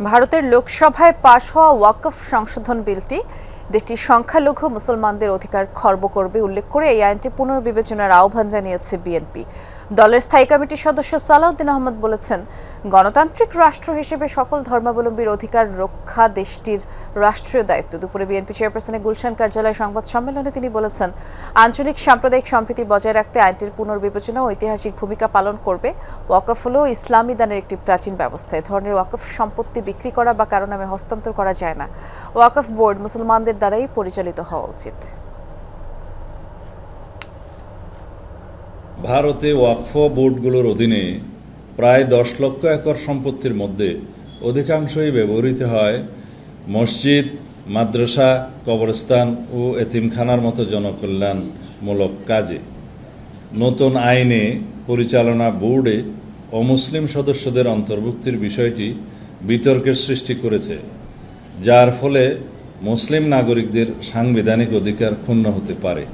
ভারতের লোকসভায় পাশ হওয়া ওয়াকফ সংশোধন বিলটি দেশটির সংখ্যালঘু মুসলমানদের অধিকার খর্ব করবে উল্লেখ করে এই আইনটি পুনর্বিবেচনার আহ্বান জানিয়েছে বিএনপি। দলের স্থায়ী কমিটির সদস্য সালাউদ্দিন আহমদ বলেছেন, গণতান্ত্রিক রাষ্ট্র হিসেবে সকল ধর্মাবলম্বীর অধিকার রক্ষা দেশটির রাষ্ট্রীয় দায়িত্ব। দুপুরে বিএনপি চেয়ারপারসনের গুলশান কার্যালয়ে সংবাদ সম্মেলনে তিনি বলেছেন, আঞ্চলিক সাম্প্রদায়িক সম্প্রীতি বজায় রাখতে আইনটির পুনর্বিবেচনা ঐতিহাসিক ভূমিকা পালন করবে। ওয়াকফ হল ইসলামী দানের একটি প্রাচীন ব্যবস্থা। এ ধরনের ওয়াকফ সম্পত্তি বিক্রি করা বা কারও নামে হস্তান্তর করা যায় না। ওয়াকফ বোর্ড মুসলমানদের দ্বারাই পরিচালিত হওয়া উচিত। ভারতে ওয়াকফ বোর্ডগুলোর অধীনে প্রায় দশ লক্ষ একর সম্পত্তির মধ্যে অধিকাংশই ব্যবহৃত হয় মসজিদ, মাদ্রাসা, কবরস্থান ও এতিমখানার মতো জনকল্যাণমূলক কাজে। নতুন আইনে পরিচালনা বোর্ডে অমুসলিম সদস্যদের অন্তর্ভুক্তির বিষয়টি বিতর্কের সৃষ্টি করেছে, যার ফলে মুসলিম নাগরিকদের সাংবিধানিক অধিকার ক্ষুণ্ণ হতে পারে।